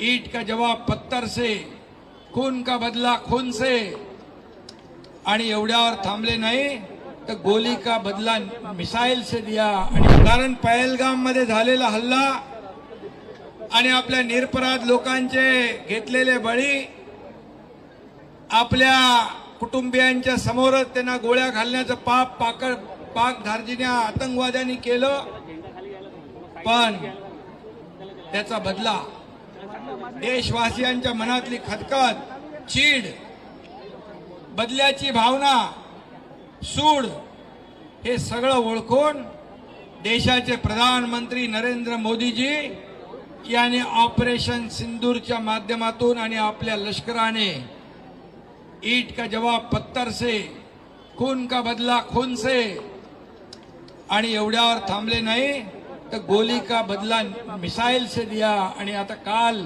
ईट का जवाब पत्थर से खून का बदला खून से. आणि एवढ्यावर थांबले नाही तर गोली का बदला मिसाईल से दिया. आणि कारण पहलगाममध्ये झालेला हल्ला आणि आपल्या निरपराध लोकांचे घेतलेले बळी आपल्या कुटुंबियांच्या समोरच त्यांना गोळ्या घालण्याचं पाप पाकड पाक धार्जिन्या आतंकवाद्यांनी केलं. पण त्याचा बदला देशवासियांच्या मनातली खदखद चीड बदल्याची भावना सूड हे सगळं ओळखून देशाचे प्रधानमंत्री नरेंद्र मोदीजी यांनी ऑपरेशन सिंदूरच्या माध्यमातून आणि आपल्या लष्कराने ईट का जवाब पत्थर से खून का बदला खून से आणि एवढ्यावर थांबले नाही. तर गोली का बदला मिसाईल से दिया आणि आता काल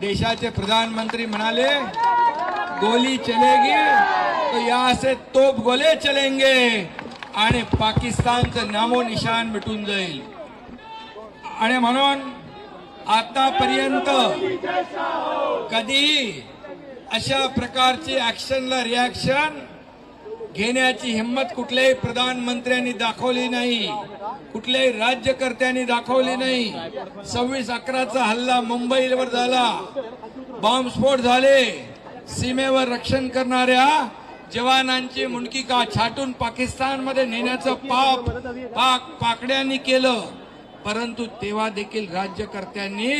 देशाचे प्रधानमंत्री म्हणाले गोली चलेगी तो या से तोप गोले चलेंगे आणि पाकिस्तानचं नामो निशान मिटून जाईल. आणि म्हणून आतापर्यंत कधी अशा प्रकारची ऍक्शनला रिॲक्शन घेण्याची हिंमत कुठल्याही प्रधानमंत्र्यांनी दाखवली नाही. कुठल्याही राज्यकर्त्यांनी दाखवली नाही. सव्वीस अकराचा हल्ला मुंबईवर झाला. बॉम्बस्फोट झाले. सीमेवर रक्षण करणाऱ्या जवानांची मुंडकी का छाटून पाकिस्तानमध्ये नेण्याचं पाप पाक पाकड्यांनी केलं. परंतु तेव्हा देखील राज्यकर्त्यांनी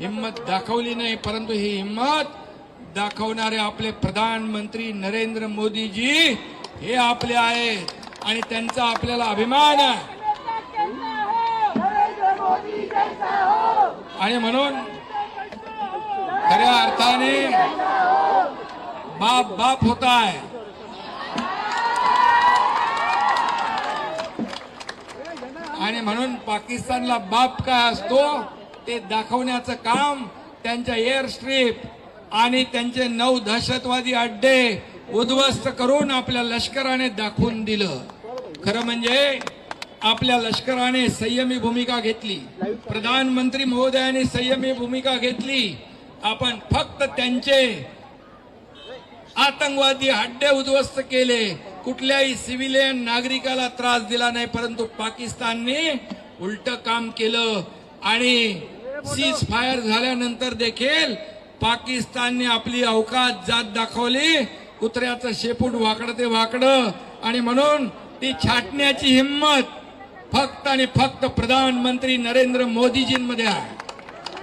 हिंमत दाखवली नाही. परंतु ही हिंमत दाखवणारे आपले प्रधानमंत्री नरेंद्र मोदीजी हे आपले आहे आणि त्यांचा आपल्याला अभिमान आहे. आणि म्हणून खऱ्या अर्थाने बाप बाप होता आहे. आणि म्हणून पाकिस्तानला बाप काय असतो ते दाखवण्याचं काम त्यांच्या एअर स्ट्रीप आणि त्यांचे नऊ दहशतवादी अड्डे उद्ध्वस्त करून आपल्या लष्कराने दाखवून दिलं. खरं म्हणजे आपल्या लष्कराने संयमी भूमिका घेतली. प्रधानमंत्री महोदयाने संयमी भूमिका घेतली. आपण फक्त त्यांचे आतंकवादी हड्डे उद्ध्वस्त केले. कुठल्याही सिव्हिलियन नागरिकाला त्रास दिला नाही परंतु पाकिस्तानने उलट काम केलं. आणि सीज फायर झाल्यानंतर देखील पाकिस्तानने आपली अवकाश जात दाखवली. कुत्र्याचं शेपूट वाकडं ते वाकडं आणि म्हणून ती छाटण्याची हिंमत फक्त आणि फक्त प्रधानमंत्री नरेंद्र मोदीजींमध्ये आहे.